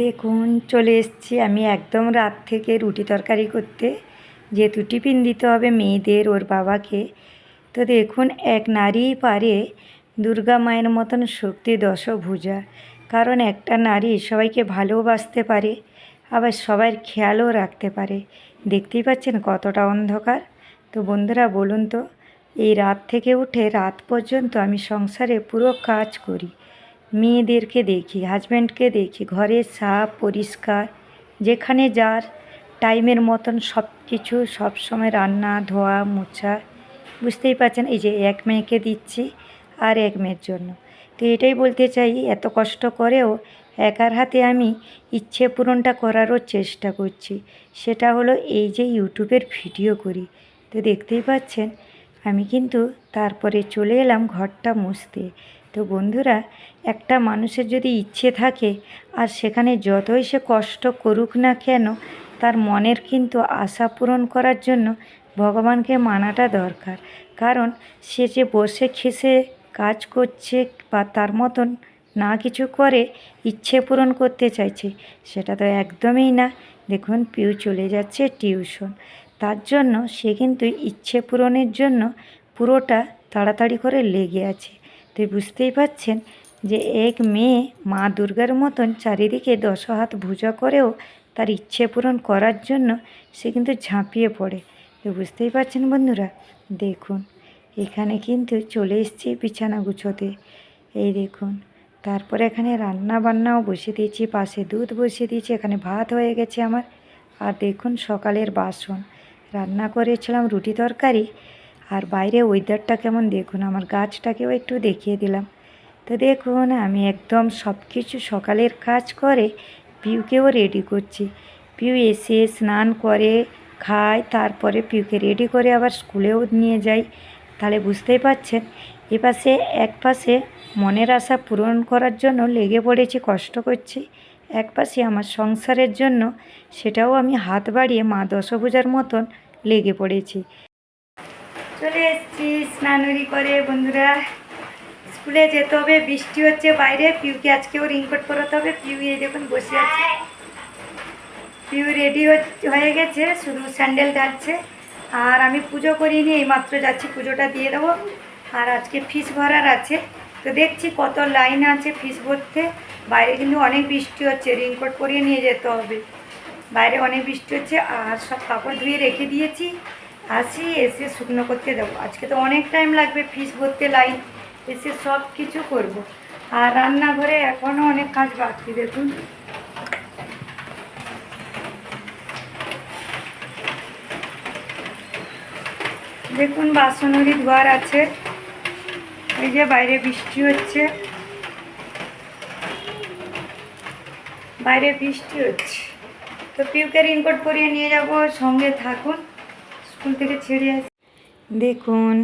দেখুন, চলে এসেছি আমি একদম রাত থেকে রুটি তরকারি করতে। যেহেতু টিফিন দিতে হবে মেয়েদের, ওর বাবাকে। তো দেখুন, এক নারীই পারে দুর্গা মায়ের মতন শক্তি দশভুজা। কারণ একটা নারী সবাইকে ভালোবাসতে পারে, আবার সবার খেয়ালও রাখতে পারে। দেখতেই পাচ্ছেন কতটা অন্ধকার। তো বন্ধুরা, বলুন তো এই রাত থেকে উঠে রাত পর্যন্ত আমি সংসারে পুরো কাজ করি। মেয়েদেরকে দেখি হাজব্যান্ডকে দেখি ঘরে সাফ, পরিষ্কার, যেখানে যার টাইমের মতন সব কিছু সবসময় রান্না, ধোয়া, মোছা, বুঝতেই পারছেন? এই যে এক মেয়েকে দিচ্ছি আর এক মেয়ের জন্য। তো এটাই বলতে চাই, এত কষ্ট করেও একার হাতে আমি ইচ্ছে পূরণটা করারও চেষ্টা করছি। সেটা হলো এই যে ইউটিউবের ভিডিও করি। তো দেখতেই পাচ্ছেন আমি কিন্তু তারপরে চলে এলাম ঘরটা মুছতে। তো বন্ধুরা, একটা মানুষের যদি ইচ্ছে থাকে, আর সেখানে যতই সে কষ্ট করুক না কেন, তার মনের কিন্তু আশা পূরণ করার জন্য ভগবানকে মানাটা দরকার। কারণ সে যে বসে খেসে কাজ করছে বা তার মতন না কিছু করে, ইচ্ছে পূরণ করতে চাইছে, সেটা তো একদমই না। দেখুন, পিউ চলে যাচ্ছে টিউশন। তার জন্য সে কিন্তু ইচ্ছে পূরণের জন্য পুরোটা তাড়াতাড়ি করে লেগে আছে। তো বুঝতেই পাচ্ছেন যে এক মেয়ে মা দুর্গার মতন চারিদিকে দশ হাত ভুজা করেও তার ইচ্ছে পূরণ করার জন্য সে কিন্তু ঝাঁপিয়ে পড়ে। তো বুঝতেই পারছেন বন্ধুরা? দেখুন, এখানে কিন্তু চলে এসেছি বিছানা গুছোতে। এই দেখুন, তারপরে এখানে রান্না বান্নাও বসিয়ে দিয়েছি, পাশে দুধ বসিয়ে দিয়েছি, এখানে ভাত হয়ে গেছে আমার। আর দেখুন সকালের বাসন। রান্না করেছিলাম রুটি তরকারি আর বাইরে ওয়েদারটা কেমন দেখুন, আমার গাছটাকেও একটু দেখিয়ে দিলাম। তো দেখুন, আমি একদম সব কিছু সকালের কাজ করে পিউকেও রেডি করছি। পিউ এসে স্নান করে, খায়, তারপরে পিউকে রেডি করে আবার স্কুলেও নিয়ে যাই। তাহলে বুঝতেই পাচ্ছেন, এপাশে এক পাশে মনের আশা পূরণ করার জন্য লেগে পড়েছি, কষ্ট করছি। এক পাশে আমার সংসারের জন্য সেটাও আমি হাত বাড়িয়ে মা দশভূজার মতন লেগে পড়েছি। চলে এসেছি স্নানুরি করে, বন্ধুরা। স্কুলে যেতে হবে, বৃষ্টি হচ্ছে বাইরে, পিউকে আজকেও রিংকোট পরাতে হবে। পিউ এই দেখুন বসে আছে। পিউ রেডি হয়ে গেছে, শুধু স্যান্ডেল ডালছে আর আমি পুজো করিনি, এইমাত্র যাচ্ছি পুজোটা দিয়ে দেবো। আর আজকে ফিস ভরার আছে। তো দেখছি কত লাইন আছে ফিস ভরতে। বাইরে কিন্তু অনেক বৃষ্টি হচ্ছে রিংকোট পরিয়ে নিয়ে যেতে হবে। বাইরে অনেক বৃষ্টি হচ্ছে, আর সব কাপড় ধুয়ে রেখে দিয়েছি। আসি, এসে শুকনো করতে দেবো। আজকে তো অনেক টাইম লাগবে ফিস ভরতে, লাইন এসে সব কিছু করব। আর রান্নাঘরে এখনও অনেক কাজ বাকি, দেখুন। দেখুন বাসনরি ধোয়ার আছে। এই যে বাইরে বৃষ্টি হচ্ছে। বাইরে বৃষ্টি হচ্ছে। তো পিউকে রিনকোট পরিয়ে নিয়ে যাব, সঙ্গে থাকুন। স্কুল থেকে ছেড়ে আসি। দেখুন,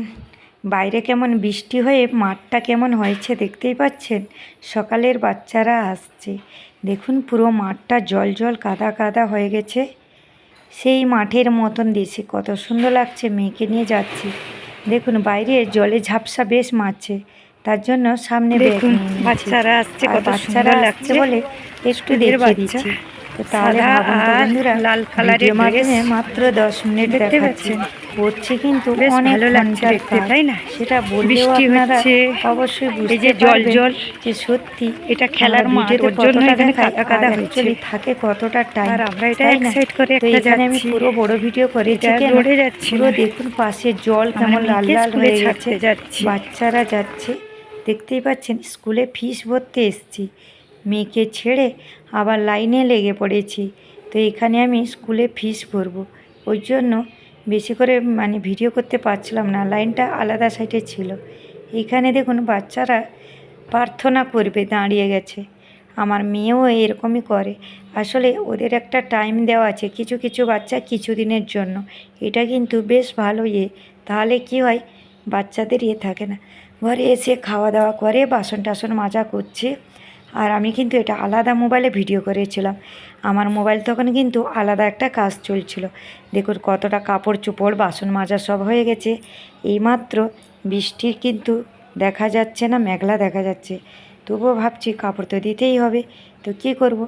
বাইরে কেমন বৃষ্টি হয়ে মাঠটা কেমন হয়েছে দেখতেই পাচ্ছেন? সকালের বাচ্চারা আসছে। দেখুন, পুরো মাঠটা জল জল কাদা কাদা হয়ে গেছে। সেই মাঠের মতন দেশে কত সুন্দর লাগছে, মেয়েকে নিয়ে যাচ্ছি। দেখুন বাইরে জলে ঝাপসা বেশ মারছে। তার জন্য সামনে দেখুন, বাচ্চারা আসছে, কত বাচ্চারা সুন্দর লাগছে। বলে একটু দেখিয়ে দিচ্ছি। তো তাহলে বন্ধুরা লাল কালারের মাধ্যমে মাত্র দশ মিনিট দেখাচ্ছি? করছে কিন্তু অনেক ভালো লাগছে দেখতে, তাই না? সেটা বৃষ্টি হচ্ছে, অবশ্যই এই যে জল জল, যে সত্যি এটা খেলার আমার মাঠ, ওর জন্য এখানে কাদা কাদা আর থাকে কতটা টাইম আর আমরা এটা excite করে একটা এখানে আমি পুরো বড় ভিডিও কেন? রোডে যাচ্ছি পুরো দেখুন পাশে জল কেমন লাল লাল হয়ে যাচ্ছি। বাচ্চারা যাচ্ছে। দেখতেই পাচ্ছেন স্কুলে ফিস ভরতে এসছি। মেয়েকে ছেড়ে আবার লাইনে লেগে পড়েছি। তো এখানে আমি স্কুলে ফিস ভরবো। ওই জন্য বেশি করে মানে ভিডিও করতে পারছিলাম না। লাইনটা আলাদা সাইডে ছিল। এখানে দেখুন বাচ্চারা প্রার্থনা করবে, দাঁড়িয়ে গেছে। আমার মেয়েও এরকমই করে। আসলে ওদের একটা টাইম দেওয়া আছে কিছু কিছু বাচ্চা কিছু দিনের জন্য। এটা কিন্তু বেশ ভালো ইয়ে। তাহলে কি হয়? বাচ্চাদের ইয়ে থাকে না। ঘরে এসে খাওয়া দাওয়া করে বাসন টাসন মাজা করছে। আর আমি কিন্তু এটা আলাদা মোবাইলে ভিডিও করেছিলাম। আমার মোবাইল তখন কিন্তু আলাদা একটা কাজ চলছিল। দেখুন কতটা কাপড় চোপড়, বাসন মাজা সব হয়ে গেছে। এইমাত্র বৃষ্টির কিন্তু দেখা যাচ্ছে না, মেঘলা দেখা যাচ্ছে। তবুও ভাবছি কাপড় তো দিতেই হবে। তো কী করব?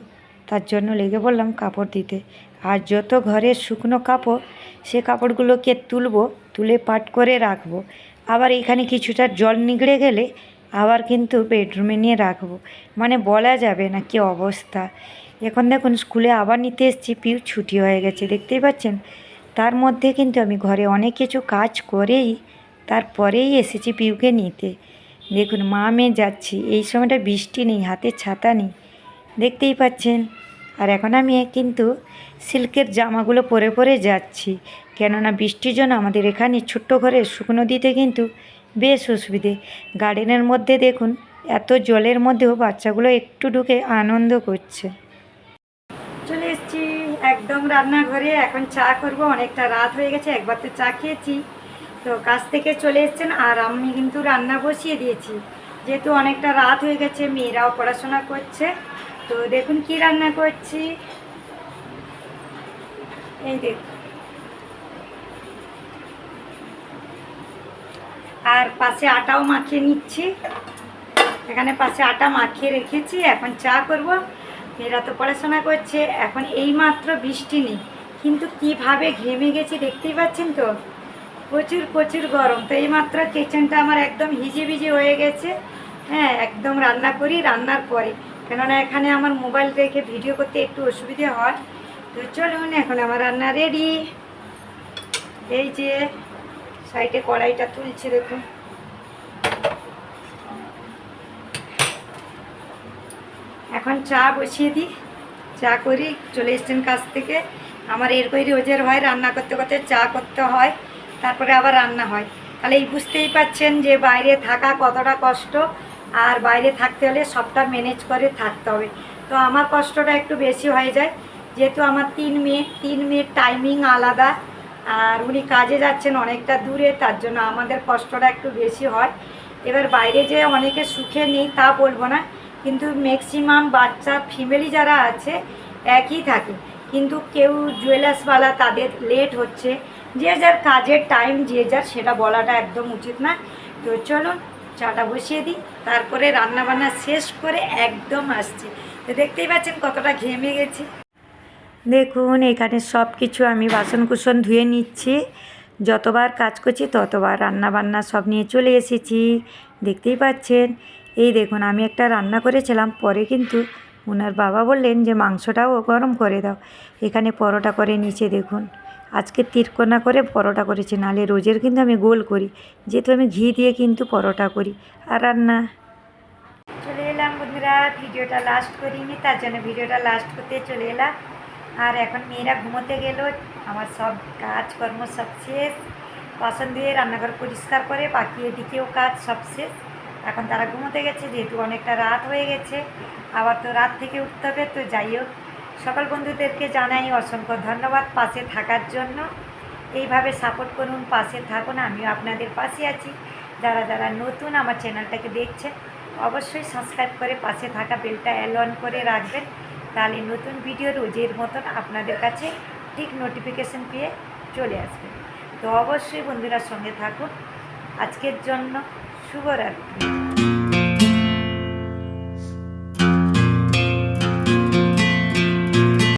তার জন্য লেগে বললাম কাপড় দিতে। আর যত ঘরের শুকনো কাপড়, সে কাপড়গুলোকে তুলবো, তুলে পাট করে রাখব। আবার এখানে কিছুটা জল নিগড়ে গেলে আবার কিন্তু বেডরুমে নিয়ে রাখব। মানে বলা যাবে না কি অবস্থা। এখন দেখুন, স্কুলে আবার নিতে এসেছি, পিউ ছুটি হয়ে গেছে, দেখতেই পাচ্ছেন? তার মধ্যে কিন্তু আমি ঘরে অনেক কিছু কাজ করেই তারপরেই এসেছি পিউকে নিতে। দেখুন, মা মেয়ে যাচ্ছি, এই সময়টা বৃষ্টি নেই, হাতে ছাতা নেই, দেখতেই পাচ্ছেন? আর এখন আমি কিন্তু সিল্কের জামাগুলো পরে পরে যাচ্ছি। কেননা বৃষ্টির জন্য আমাদের এখানে ছোট্ট ঘরে শুকনো দিতে কিন্তু বেশ অসুবিধে। গার্ডেনের মধ্যে দেখুন, এত জলের মধ্যেও বাচ্চাগুলো একটু ঢুকে আনন্দ করছে। চলে এসেছি একদম রান্নাঘরে, এখন চা করব। অনেকটা রাত হয়ে গেছে, একবার তো চা খেয়েছি। তো কাজ থেকে চলে এসছেন, আর আমি কিন্তু রান্না বসিয়ে দিয়েছি। যেহেতু অনেকটা রাত হয়ে গেছে, মেয়েরাও পড়াশোনা করছে। তো দেখুন কি রান্না করছি। এই দেখুন আর পাশে আটাও মাখিয়ে নিচ্ছি। এখানে পাশে আটা মাখিয়ে রেখেছি, এখন চা করব। মেয়েরা তো পড়াশোনা করছে, এখন এই মাত্র বৃষ্টি নেই। কিন্তু কীভাবে ঘেমে গেছি দেখতেই পাচ্ছেন তো? প্রচুর প্রচুর গরম। তো এই মাত্র কিচেনটা আমার একদম হিজে ভিজে হয়ে গেছে। হ্যাঁ একদম রান্না করি, রান্নার পরে। কেননা এখানে আমার মোবাইল রেখে ভিডিও করতে একটু অসুবিধে হয়। তো চলুন, এখন আমার রান্না রেডি এই যে সাইডে কড়াইটা তুলছি, দেখুন। এখন চা বসিয়ে দিই। চা করি, চলে এসছেন কাছ থেকে। আমার এরকমই রোজের হয়, রান্না করতে করতে চা করতে হয়, তারপরে আবার রান্না হয়। তাহলে এই বুঝতেই পাচ্ছেন যে বাইরে থাকা কতটা কষ্ট, আর বাইরে থাকতে হলে সবটা ম্যানেজ করে থাকতে হবে। তো আমার কষ্টটা একটু বেশি হয়ে যায়, যেহেতু আমার তিন মেয়ে, তিন মেয়ের টাইমিং আলাদা। আর উনি কাজে যাচ্ছেন অনেকটা দূরে, তার জন্য আমাদের কষ্টটা একটু বেশি হয়। এবার বাইরে যে অনেকে সুখে নেই তা বলব না, কিন্তু ম্যাক্সিমাম বাচ্চা ফ্যামিলি যারা আছে, একই থাকে। কিন্তু কেউ জুয়েলার্সওয়ালা তাদের লেট হচ্ছে। যে যার কাজের টাইম যে যার, সেটা বলাটা একদম উচিত না। তো চলুন, চাটা বসিয়ে দিই। তারপরে রান্নাবান্না শেষ করে একদম আসছে। তো দেখতেই পাচ্ছেন কতটা ঘেমে গেছি। দেখুন, এখানে সব কিছু আমি বাসন কুসন ধুয়ে নিচ্ছি। যতবার কাজ করছি, ততবার রান্না বান্না সব নিয়ে চলে এসেছি। দেখতেই পাচ্ছেন? এই দেখুন, আমি একটা রান্না করেছিলাম, পরে কিন্তু ওনার বাবা বললেন যে, মাংসটাও গরম করে দাও। এখানে পরোটা করে নিচে দেখুন। আজকে তিরকোনা করে পরোটা করেছি নালে রোজের কিন্তু আমি গোল করি। যেহেতু আমি ঘি দিয়ে কিন্তু পরোটা করি। আর রান্না? চলে এলাম বন্ধুরা, ভিডিওটা লাস্ট করিনি, তার জন্য ভিডিওটা লাস্ট করতে চলে এলাম। আর এখন মেয়েরা ঘুমোতে গেল, আমার সব কাজকর্ম সব শেষ। বাসন দিয়ে রান্নাঘর পরিষ্কার করে বাকি এদিকেও কাজ সব শেষ। এখন তারা ঘুমোতে গেছে, যেহেতু অনেকটা রাত হয়ে গেছে। আবার তো রাত থেকে উঠতে হবে, তো যাই হোক। সকল বন্ধুদেরকে জানাই অসংখ্য ধন্যবাদ পাশে থাকার জন্য। এইভাবে সাপোর্ট করুন, পাশে থাকুন, আমিও আপনাদের পাশে আছি। যারা যারা নতুন আমার চ্যানেলটাকে দেখছেন, অবশ্যই সাবস্ক্রাইব করে পাশে থাকা বেলটা অ্যাল অন করে রাখবেন। তাহলে নতুন ভিডিও রোজের মতন আপনাদের কাছে ঠিক নোটিফিকেশন পেয়ে চলে আসবে। তো অবশ্যই বন্ধুরা সঙ্গে থাকুন। আজকের জন্য শুভরাত্রি।